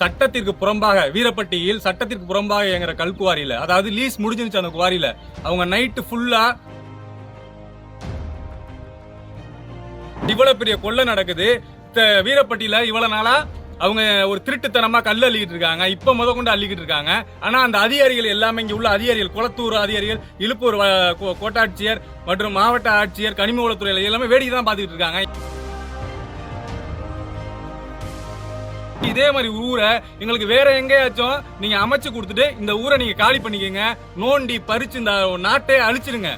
சட்டத்திற்கு புறம்பாக வீரப்பட்டியில் சட்டத்திற்கு புறம்பாக இயங்குற கல்குவாரியில அதாவது லீஸ் முடிஞ்சிருச்சு அந்த குவாரியில அவங்க நைட்டு ஃபுல்லா இவ்வளவு பெரிய கொள்ளை நடக்குது. த- வீரப்பட்டியில இவ்வளவு நாளா அவங்க ஒரு திருட்டுத்தனமா கல் அள்ளிக்கிட்டு இருக்காங்க. இப்ப முத கொண்டு அள்ளிக்கிட்டு இருக்காங்க. ஆனா அந்த அதிகாரிகள் எல்லாமே இங்க உள்ள அதிகாரிகள் குளத்தூர் அதிகாரிகள் இழுப்பூர் கோ- கோட்டாட்சியர் மற்றும் மாவட்ட ஆட்சியர் கனிம வளத்துறை எல்லாமே வேடிக்கை தான் பாத்துக்கிட்டு இருக்காங்க. இதே மாதிரி ஊரை எங்களுக்கு வேற எங்கேயாச்சும் நீங்க அமைச்சு கொடுத்துட்டு இந்த ஊரை நீங்க காலி பண்ணிக்கங்க. நோண்டி பறிச்சு இந்த நாட்டை அழிச்சிருங்க.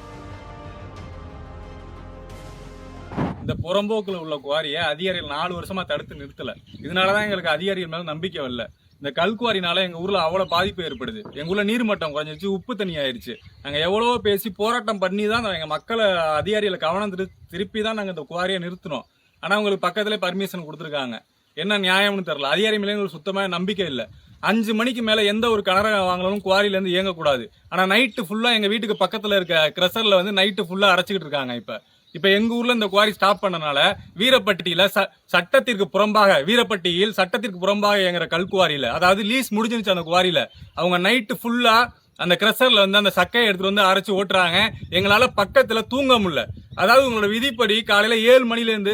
இந்த புறம்போக்கில் உள்ள குவாரியை அதிகாரிகள் நாலு வருஷமா தடுத்து நிறுத்தல. இதனாலதான் எங்களுக்கு அதிகாரிகள் மேல நம்பிக்கை வரல. இந்த கல்குவாரினால எங்க ஊர்ல அவ்வளவு பாதிப்பு ஏற்படுது. எங்க ஊர்ல நீர்மட்டம் குறைஞ்சிச்சு உப்பு தண்ணி ஆயிடுச்சு நாங்க எவ்வளவோ பேசி போராட்டம் பண்ணி தான் எங்க மக்களை அதிகாரிகளை கவனம் திருப்பி தான் நாங்க இந்த குவாரியை நிறுத்தினோம். ஆனா உங்களுக்கு பக்கத்துல பர்மிஷன் கொடுத்துருக்காங்க. என்ன நியாயம்னு தெரில அதிகாரி மேலே எங்களுக்கு நம்பிக்கை இல்லை. அஞ்சு மணிக்கு மேலே எந்த ஒரு கனரக வாங்கலும் குவாரிலேருந்து இயங்கக்கூடாது. ஆனால் நைட்டு ஃபுல்லாக எங்கள் வீட்டுக்கு பக்கத்தில் இருக்க கிரஷர்ல வந்து நைட்டு ஃபுல்லாக அரைச்சிக்கிட்டு இருக்காங்க இப்போ. இப்போ எங்கள் ஊரில் இந்த குவாரி ஸ்டாப் பண்ணனால வீரப்பட்டியில் ச- சட்டத்திற்கு புறம்பாக வீரப்பட்டியில் சட்டத்திற்கு புறம்பாக இயங்குற கல்குவாரியில அதாவது லீஸ் முடிஞ்சிருச்சு அந்த குவாரியில் அவங்க நைட்டு ஃபுல்லாக அந்த க்ரெஷரில் வந்து அந்த சக்கையை எடுத்துட்டு வந்து அரைச்சி ஓட்டுறாங்க. எங்களால் பக்கத்தில் தூங்க முடியல. அதாவது உங்களோட விதிப்படி காலையில ஏழு மணிலேருந்து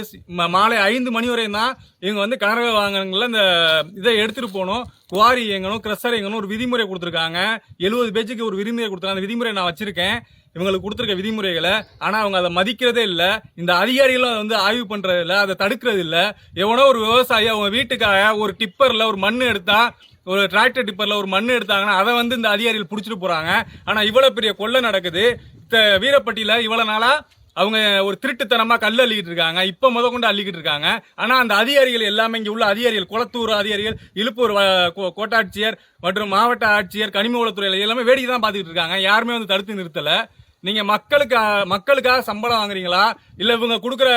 மாலை ஐந்து மணி வரையும் தான் இவங்க வந்து கனரக வாகனங்களில் இந்த இதை எடுத்துகிட்டு போகணும். குவாரி இயங்கணும் கிரஷர் இயங்கணும் ஒரு விதிமுறை கொடுத்துருக்காங்க. எழுபது பேஜுக்கு ஒரு விதிமுறை கொடுத்துருக்காங்க. அந்த விதிமுறை நான் வச்சிருக்கேன். இவங்களுக்கு கொடுத்துருக்க விதிமுறைகளை. ஆனால் அவங்க அதை மதிக்கிறதே இல்லை. இந்த அதிகாரிகளும் அதை வந்து ஆய்வு பண்ணுறது இல்லை அதை தடுக்கிறது இல்லை. எவனோ ஒரு விவசாயி அவங்க வீட்டுக்காக ஒரு டிப்பரில் ஒரு மண் எடுத்தால் ஒரு டிராக்டர் டிப்பரில் ஒரு மண் எடுத்தாங்கன்னா அதை வந்து இந்த அதிகாரிகள் பிடிச்சிட்டு போகிறாங்க ஆனால் இவ்வளோ பெரிய கொள்ளை நடக்குது. வீரப்பட்டியில் இவ்வளோ நாளாக அவங்க ஒரு திருட்டுத்தனமா கல் அள்ளிக்கிட்டு இருக்காங்க. இப்ப முத கொண்டு அள்ளிக்கிட்டு இருக்காங்க. ஆனா அந்த அதிகாரிகள் எல்லாமே இங்க உள்ள அதிகாரிகள் குளத்தூர் அதிகாரிகள் இழுப்பூர் வ- கோ- கோட்டாட்சியர் மற்றும் மாவட்ட ஆட்சியர் கனிம வளத்துறை எல்லாமே வேடிக்கை தான் பாத்துக்கிட்டு இருக்காங்க. யாருமே வந்து தடுத்து நிறுத்தல. நீங்க மக்களுக்கு மக்களுக்காக சம்பளம் வாங்குறீங்களா? இல்ல இவங்க கொடுக்குற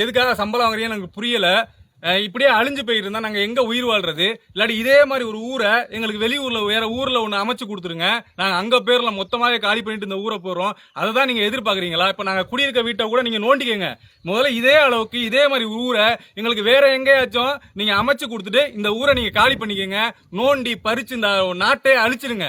எதுக்காக சம்பளம் வாங்குறீங்கன்னு எனக்கு புரியல. இப்படியே அழிஞ்சு போயிருந்தா நாங்கள் நாங்க எங்க உயிர் வாழ்றது? இல்லாட்டி இதே மாதிரி ஒரு ஊரை எங்களுக்கு வெளியூர்ல வேற ஊர்ல ஒண்ணு அமைச்சு கொடுத்துருங்க. நாங்க அங்க பேர்ல மொத்தமாவே காலி பண்ணிட்டு இந்த ஊரை போறோம் அதை தான் நீங்க எதிர்பார்க்கறீங்களா? இப்ப நாங்க குடியிருக்க வீட்டை கூட நீங்க நோண்டிக்கங்க. முதல்ல இதே அளவுக்கு இதே மாதிரி ஊரை எங்களுக்கு வேற எங்கேயாச்சும் நீங்க அமைச்சு கொடுத்துட்டு இந்த ஊரை நீங்க காலி பண்ணிக்கங்க. நோண்டி பறிச்சு இந்த நாட்டை அழிச்சிருங்க.